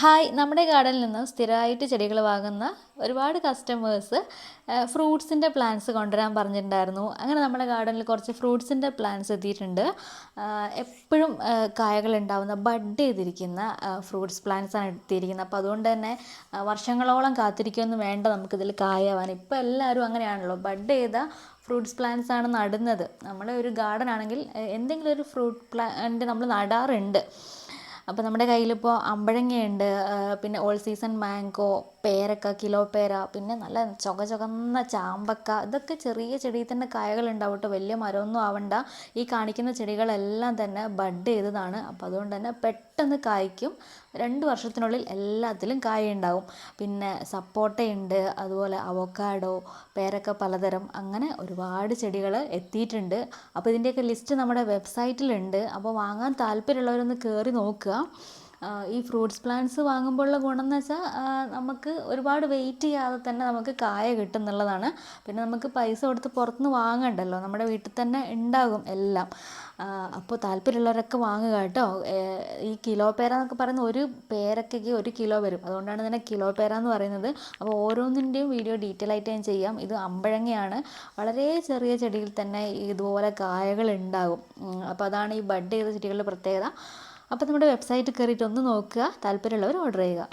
Hi നമ്മുടെ ഗാർഡനിൽ നിന്ന് സ്ഥിരമായിട്ട് ചെടികൾ വാങ്ങുന്ന ഒരുപാട് കസ്റ്റമേഴ്സ് ഫ്രൂട്ട്സിന്റെ പ്ലാന്റ്സ് കൊണ്ടുവരാൻ പറഞ്ഞിട്ടുണ്ടായിരുന്നു. അങ്ങനെ നമ്മുടെ ഗാർഡനിൽ കുറച്ച് ഫ്രൂട്ട്സിന്റെ പ്ലാന്റ്സ് എത്തിയിട്ടുണ്ട്. എപ്പോഴും കായകൾ ഉണ്ടാവുന്ന ബഡ് ചെയ്തിരിക്കുന്ന ഫ്രൂട്ട്സ് പ്ലാന്റ്സാണ് എത്തിയിരിക്കുന്നത്. അപ്പോൾ അതുകൊണ്ട് തന്നെ വർഷങ്ങളോളം കാത്തിരിക്കുമെന്ന് വേണ്ട നമുക്കിതിൽ കായാവാൻ. ഇപ്പോൾ എല്ലാവരും അങ്ങനെയാണല്ലോ ബഡ് ചെയ്ത ഫ്രൂട്ട്സ് പ്ലാന്റ്സ് ആണ് നടുന്നത്. നമ്മുടെ ഒരു ഗാർഡൻ ആണെങ്കിൽ എന്തെങ്കിലും ഒരു ഫ്രൂട്ട് പ്ലാന്റ് നമ്മൾ നടാറുണ്ട്. അപ്പോൾ നമ്മുടെ കയ്യിലിപ്പോൾ അമ്പഴങ്ങയുണ്ട് പിന്നെ ഓൾ സീസൺ മാംഗോ പേരക്ക കിലോ പേര പിന്നെ നല്ല ചുക ചുകന്ന ചാമ്പക്ക ഇതൊക്കെ ചെറിയ ചെടിയിൽ തന്നെ കായകൾ ഉണ്ടാവട്ടെ വലിയ മരമൊന്നും ആവണ്ട. ഈ കാണിക്കുന്ന ചെടികളെല്ലാം തന്നെ ബഡ് ചെയ്തതാണ്. അപ്പോൾ അതുകൊണ്ട് തന്നെ പെട്ടെന്ന് കായ്ക്കും. രണ്ട് വർഷത്തിനുള്ളിൽ എല്ലാത്തിലും കായ ഉണ്ടാവും പിന്നെ സപ്പോട്ടയുണ്ട് അതുപോലെ അവക്കാഡോ പേരക്ക പലതരം അങ്ങനെ ഒരുപാട് ചെടികൾ എത്തിയിട്ടുണ്ട്. അപ്പോൾ ഇതിന്റെയൊക്കെ ലിസ്റ്റ് നമ്മുടെ വെബ്സൈറ്റിലുണ്ട്. അപ്പോൾ വാങ്ങാൻ താല്പര്യമുള്ളവരൊന്ന് കയറി നോക്കുക. ഈ ഫ്രൂട്ട്സ് പ്ലാന്റ്സ് വാങ്ങുമ്പോഴുള്ള ഗുണം എന്ന് വെച്ചാൽ നമുക്ക് ഒരുപാട് വെയിറ്റ് ചെയ്യാതെ തന്നെ നമുക്ക് കായ കിട്ടും എന്നുള്ളതാണ് പിന്നെ നമുക്ക് പൈസ കൊടുത്ത് പുറത്തുനിന്ന് വാങ്ങണ്ടല്ലോ. നമ്മുടെ വീട്ടിൽ തന്നെ ഉണ്ടാകും എല്ലാം. അപ്പോൾ താല്പര്യമുള്ളവരൊക്കെ വാങ്ങുക കേട്ടോ. ഈ കിലോ പേര എന്നൊക്കെ പറയുന്ന ഒരു പേരക്കയ്ക്ക് ഒരു കിലോ വരും. അതുകൊണ്ടാണ് തന്നെ കിലോ പേര എന്ന് പറയുന്നത്. അപ്പോൾ ഓരോന്നിന്റെയും വീഡിയോ ഡീറ്റെയിൽ ആയിട്ട് ഞാൻ ചെയ്യാം. ഇത് അമ്പഴങ്ങയാണ്. വളരെ ചെറിയ ചെടിയിൽ തന്നെ ഇതുപോലെ കായകൾ ഉണ്ടാകും അപ്പോൾ അതാണ് ഈ ബഡ് ചെയ്ത ചെടികളുടെ പ്രത്യേകത. അപ്പോൾ നമ്മുടെ വെബ്സൈറ്റ് കയറിയിട്ട് ഒന്ന് നോക്കുക താല്പര്യമുള്ളവർ ഓർഡർ ചെയ്യുക.